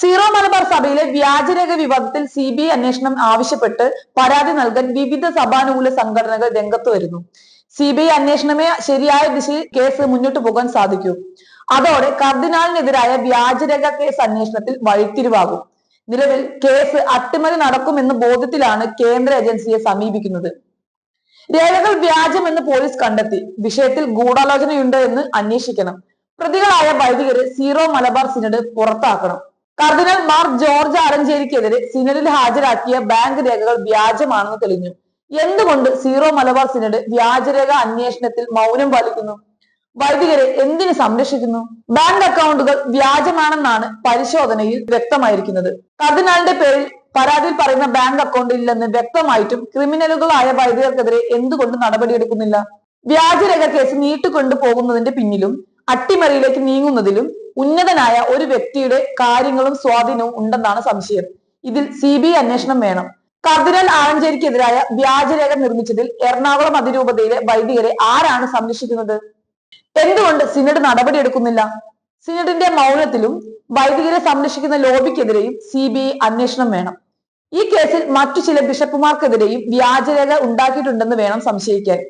Zero Malabar സഭയിലെ വ്യാജരേഖ വിവാദത്തിൽ സി ബി ഐ അന്വേഷണം ആവശ്യപ്പെട്ട് പരാതി നൽകാൻ വിവിധ സഭാനുകൂല സംഘടനകൾ രംഗത്ത് വരുന്നു. സി ബി ഐ അന്വേഷണമേ ശരിയായ ദിശയിൽ കേസ് മുന്നോട്ട് പോകാൻ സാധിക്കൂ. അതോടെ കർദിനാളിനെതിരായ വ്യാജരേഖ കേസ് അന്വേഷണത്തിൽ വഴിത്തിരിവാകും. നിലവിൽ കേസ് അട്ടിമറി നടക്കുമെന്ന ബോധത്തിലാണ് കേന്ദ്ര ഏജൻസിയെ സമീപിക്കുന്നത്. രേഖകൾ വ്യാജമെന്ന് പോലീസ് കണ്ടെത്തി. വിഷയത്തിൽ ഗൂഢാലോചനയുണ്ട് എന്ന് അന്വേഷിക്കണം. പ്രതികളായ വൈദികരെ സീറോ മലബാർ സിനഡ് പുറത്താക്കണം. കർദിനൽ മാർ ജോർജ് ആലഞ്ചേരിക്കെതിരെ സിനഡിൽ ഹാജരാക്കിയ ബാങ്ക് രേഖകൾ വ്യാജമാണെന്ന് തെളിഞ്ഞു. എന്തുകൊണ്ട് സീറോ മലബാർ സിനഡ് വ്യാജരേഖ അന്വേഷണത്തിൽ മൗനം പാലിക്കുന്നു? വൈദികരെ എന്തിനു സംരക്ഷിക്കുന്നു? ബാങ്ക് അക്കൗണ്ടുകൾ വ്യാജമാണെന്നാണ് പരിശോധനയിൽ വ്യക്തമായിരിക്കുന്നത്. കർദിനാളിന്റെ പേരിൽ പരാതിയിൽ പറയുന്ന ബാങ്ക് അക്കൗണ്ട് ഇല്ലെന്ന് വ്യക്തമായിട്ടും ക്രിമിനലുകളായ വൈദികർക്കെതിരെ എന്തുകൊണ്ട് നടപടിയെടുക്കുന്നില്ല? വ്യാജരേഖ കേസ് നീട്ടിക്കൊണ്ടു പോകുന്നതിന്റെ പിന്നിലും അട്ടിമറിയിലേക്ക് നീങ്ങുന്നതിലും ഉന്നതനായ ഒരു വ്യക്തിയുടെ കാര്യങ്ങളും സ്വാധീനവും ഉണ്ടെന്നാണ് സംശയം. ഇതിൽ സി ബി അന്വേഷണം വേണം. കർദിനാൾ ആഴഞ്ചേരിക്കെതിരായ വ്യാജരേഖ നിർമ്മിച്ചതിൽ എറണാകുളം അതിരൂപതയിലെ വൈദികരെ ആരാണ് സംരക്ഷിക്കുന്നത്? എന്തുകൊണ്ട് സിനഡ് നടപടിയെടുക്കുന്നില്ല? സിനഡിന്റെ മൗനത്തിലും വൈദികരെ സംരക്ഷിക്കുന്ന ലോബിക്കെതിരെയും സി ബി ഐ അന്വേഷണം വേണം. ഈ കേസിൽ മറ്റു ചില ബിഷപ്പുമാർക്കെതിരെയും വ്യാജരേഖ ഉണ്ടാക്കിയിട്ടുണ്ടെന്ന് വേണം സംശയിക്കാൻ.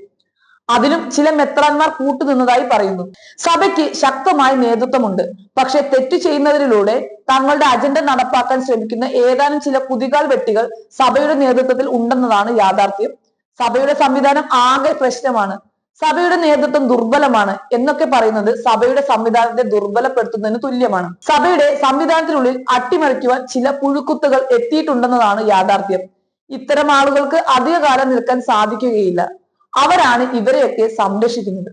അതിനും ചില മെത്രാന്മാർ കൂട്ടുനിന്നതായി പറയുന്നു. സഭയ്ക്ക് ശക്തമായ നേതൃത്വമുണ്ട്. പക്ഷെ തെറ്റു ചെയ്യുന്നതിലൂടെ തങ്ങളുടെ അജണ്ട നടപ്പാക്കാൻ ശ്രമിക്കുന്ന ഏതാനും ചില കുതികാൽ വെട്ടികൾ സഭയുടെ നേതൃത്വത്തിൽ ഉണ്ടെന്നതാണ് യാഥാർത്ഥ്യം. സഭയുടെ സംവിധാനം ആകെ പ്രശ്നമാണ്. സഭയുടെ നേതൃത്വം ദുർബലമാണ് എന്നൊക്കെ പറയുന്നത് സഭയുടെ സംവിധാനത്തെ ദുർബലപ്പെടുത്തുന്നതിന് തുല്യമാണ്. സഭയുടെ സംവിധാനത്തിനുള്ളിൽ അട്ടിമറിക്കുവാൻ ചില പുഴുക്കുത്തുകൾ എത്തിയിട്ടുണ്ടെന്നതാണ് യാഥാർത്ഥ്യം. ഇത്തരം ആളുകൾക്ക് അധികകാലം നിൽക്കാൻ സാധിക്കുകയില്ല. അവരാണ് ഇവരെയൊക്കെ സംരക്ഷിക്കുന്നത്.